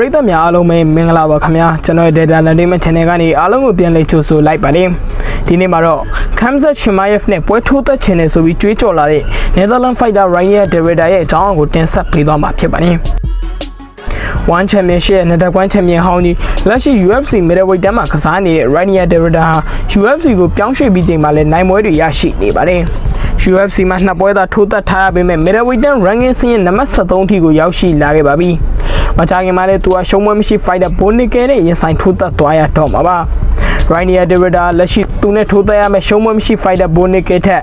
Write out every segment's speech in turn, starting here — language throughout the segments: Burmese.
ပရိသတ်များအားလုံးပဲမင်္ဂလာပါခင်ဗျာကျွန်တော်ရဲ့ Data Entertainment Channel ကနေအားလုံးကိုပြန်လည်ကြိုဆိုလိုက်ပါတယ်ဒီနေ့မှာတော့ Khamzat Chimaev နဲ့ပွဲထိုးသက်ချင်တယ်ဆိုပြီးကြွေးကြော်လာတဲ့ Netherlands Fighter Rainier Derrida ရဲ့အကြောင်းအရာကိုတင်ဆက်ပေးသွားမှာဖြစ်ပါတယ် One Championship ရဲ့နှစ်သက်ကွမ်းချန်ပီယံဟောင်းကြီးလက်ရှိ UFC Middleweight တန်းမှာကစားနေတဲ့ Rainier Derrida ဟာ UFC ကိုပြောင်းရွှေ့ပြီးချိန်မှာလည်းနိုင်ပွဲတွေရရှိနေပါတယ်။ UFC မှာနှစ်ပွဲသာထိုးသက်ထားရပေမဲ့ Middleweight တန်း ranking စင်းရဲ့နံပါတ်73ထိကိုရောက်ရှိလာခဲ့ပါပြီ။ မကြာခင်မှာလည်းသူဟာရှုံးပွဲမရှိ fighter Bonikel နဲ့ရင်ဆိုင်ထိုးသက်သွားရတော့မှာပါ။ Rainier Derrida လက်ရှိသူနဲ့ထိုးသက်ရမယ့်ရှုံးပွဲမရှိ fighter Bonikel ထက်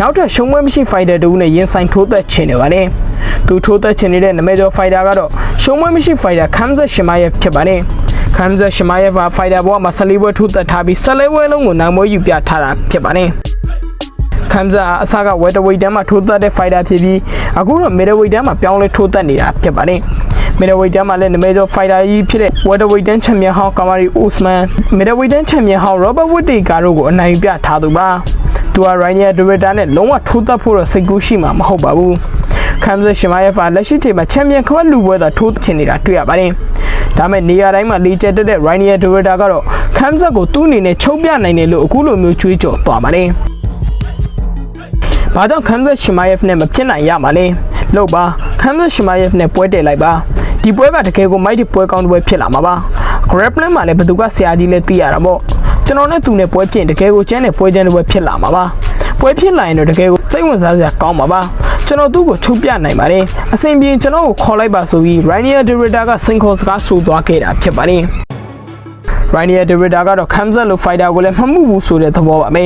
နောက်ထပ်ရှုံးပွဲမရှိ fighter တူနဲ့ရင်ဆိုင်ထိုးသက်ချင်နေပါတယ်။သူထိုးသက်ချင်နေတဲ့နမဲကျော် fighter ကတော့ရှုံးပွဲမရှိ fighter Khamzat Chimaev ဖြစ်ပါတယ်။ Khamzat Chimaev ဟာ fighter ဘောမှာ14ပွဲထိုးသက်ထားပြီး14ပွဲလုံးကိုနိုင်မွေးယူပြထားတာဖြစ်ပါတယ်။ခမ်ဇာအစကဝက်တဝိတ်တန်းမှာထိုးသက်တဲ့ဖိုင်တာဖြစ်ပြီးအခုတော့မီဒဝိတ်တန်းမှာပြောင်းလဲထိုးသက်နေတာဖြစ်ပါတယ် မီဒဝိတ်တန်းမှာလည်းနမဲကျော်ဖိုင်တာကြီးဖြစ်တဲ့ဝက်တဝိတ်တန်းချန်ပီယံဟောင်းကာမာရီအိုစမန်မီဒဝိတ်တန်းချန်ပီယံဟောင်းရောဘတ်ဝစ်တီကာတို့ကိုအနိုင်ပြထားသူပါသူကရိုင်းနီယာဒဝစ်တာနဲ့လုံးဝထိုးသက်ဖို့တော့စိတ်ကူးရှိမှာမဟုတ်ပါဘူးခမ်ဇာရှမာယေဖာလက်ရှိချိန်မှာချန်ပီယံခွဲလူပွဲသာထိုးချင်နေတာတွေ့ရပါတယ်ဒါမဲ့နေရာတိုင်းမှာလေကျက်တက်တဲ့ရိုင်းနီယာဒဝစ်တာကတော့ခမ်ဇာကိုသူ့အနေနဲ့ချုပ်ပြနိုင်တယ်လို့အခုလိုမျိုးကြွေးကြော်သွားပါတယ်ဘာကြောင့်ခမ်ဇတ်ရှမာယေဖ်နဲ့မဖြစ်နိုင်ရမှာလဲလို့ပါခမ်ဇတ်ရှမာယေဖ်နဲ့ပွဲတည်လိုက်ပါ ဒီပွဲကတကယ်ကိုမိုက်ဒီပွဲကောင်းတဲ့ပွဲဖြစ်လာမှာပါ grappling မှာလည်းဘယ်သူကဆရာကြီးလဲသိရတာပေါ့ကျွန်တော်နဲ့သူနဲ့ပွဲဖြစ်ရင်တကယ်ကိုကျန်းတဲ့ပွဲကျန်းတဲ့ပွဲဖြစ်လာမှာပါပွဲဖြစ်လာရင်တော့တကယ်ကိုစိတ်ဝင်စားစရာကောင်းပါပါကျွန်တော်သူ့ကိုချုပ်ပြနိုင်ပါတယ်အစဉ်ပြေကျွန်တော်ကိုခေါ်လိုက်ပါဆိုပြီး Rainier Derrida ကစင်ခေါ်စကားဆိုသွားခဲ့တာဖြစ်ပါတယ် Rainier Derrida ကတော့ Khamzat လို့ fighter ကိုလည်းမမှုဘူးဆိုတဲ့သဘောပါပဲ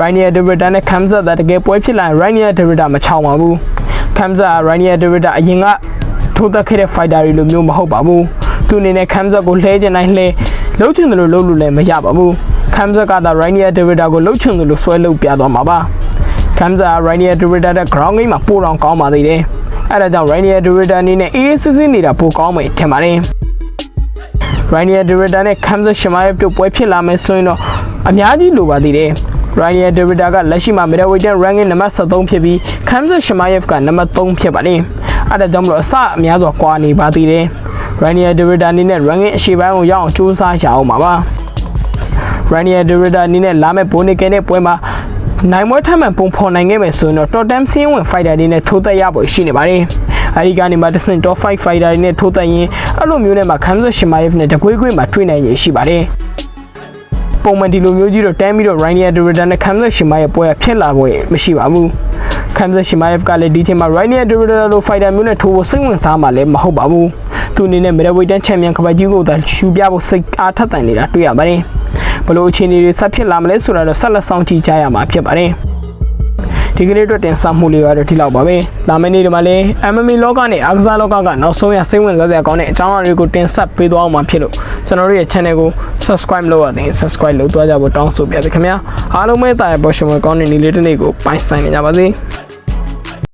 Rainier Derrida နဲ့ Khamzat that တကယ်ပွဲဖြစ်လာရင် Rainier Derrida မချောင်ပါဘူး Khamzat Rainier Derrida အရင်က ထိုးသက်ခဲ့တဲ့ fighter တွေလိုမျိုးမဟုတ်ပါဘူးသူအနေနဲ့ Khamzat ကိုလှဲချင်တိုင်းလှဲလှုပ်ချင်တယ်လို့လှုပ်လို့လည်းမရပါဘူး Khamzat ကသာ Rainier Derrida ကိုလှုပ်ချင်တယ်လို့ဆွဲလှုပ်ပြသွားမှာပါ Khamzat Rainier Derrida တဲ့ ground game မှာပိုတော့ကောင်းပါသေးတယ်အဲ့ဒါကြောင့် Rainier Derrida အနေနဲ့အေးအေးဆေးဆေးနေတာပိုကောင်းမယ်ထင်ပါတယ် Rainier Derrida နဲ့ Khamzat Chimaev တို့ပွဲဖြစ်လာမယ်ဆိုရင်တော့အများကြီးလိုပါသေးတယ်။ Rainier Derrida ကလက်ရှိမှာ middleweight ranking နံပါတ်73ဖြစ်ပြီး Khamzat Chimaev ကနံပါတ်3ဖြစ်ပါတယ်။ အဲဒါကြောင့်မလို့အစအများစွာကွာနေပါသေးတယ်။ Rainier Derrida အနေနဲ့ ranking အရှေ့ပိုင်းကိုရောက်အောင်ကြိုးစားရအောင်ပါပါ။ Rainier Derrida အနေနဲ့လာမယ့် Bonikel နဲ့ပွဲမှာနိုင်မွဲထပ်မံပုံဖော်နိုင်ခဲ့မယ်ဆိုရင်တော့ top 10စီးရင်ဝင် fighter တွေနဲ့ထိုးသက်ရဖို့ရှိနေပါတယ်။အဲဒီကနေမှတစ်ဆင့် top 5 fighter တွေနဲ့ထိုးသက်ရင်အဲ့လိုမျိုးနဲ့မှ Khamzat Chimaev နဲ့တကွေးကွေးမှာတွေ့နိုင်ရရှိပါတယ်။ပုံမှန်ဒီလိုမျိုးကြီးတော့တန်းပြီးတော့ Rainier Derrida နဲ့ Khamzat Chimaev ပွဲဖြစ်လာဖို့မရှိပါဘူး။ Khamzat Chimaev ကလည်းဒီထင်မှာ Rainier Derrida လို fighter မျိုးနဲ့ထိုးဖို့စိတ်ဝင်စားမှလည်းမဟုတ်ပါဘူး။သူအနေနဲ့ middleweight champion ကပတ်ကြီးကိုသာရှူပြဖို့စိတ်အားထက်သန်နေတာတွေ့ရပါတယ်။ဘလို့အခြေအနေတွေဆက်ဖြစ်လာမလဲဆိုတာတော့ဆက်လက်ဆောင်ကြည့်ကြရမှာဖြစ်ပါတယ်။ဒီကနေ့အတွက်တင်ဆက်မှုလေးကတော့ဒီလောက်ပါပဲ။လာမယ့်နေ့ဒီမှာလည်း MMA လောကနဲ့အားကစားလောကကနောက်ဆုံးရစိတ်ဝင်စားစရာကောင်းတဲ့အကြောင်းအရာတွေကိုတင်ဆက်ပေးသွားအောင်မှာဖြစ်လို့ကျွန်တော်တို့ရဲ့ channel ကို subscribe လုပ်ရတဲ့ subscribe လုပ်သွားကြဖို့တောင်းဆိုပါရစေခင်ဗျာ။အားလုံးပဲတာရပေါ်ရှင်မကောင်းတဲ့နေ့လေးတစ်နေ့ကိုပိုင်ဆိုင်နေကြပါစေ။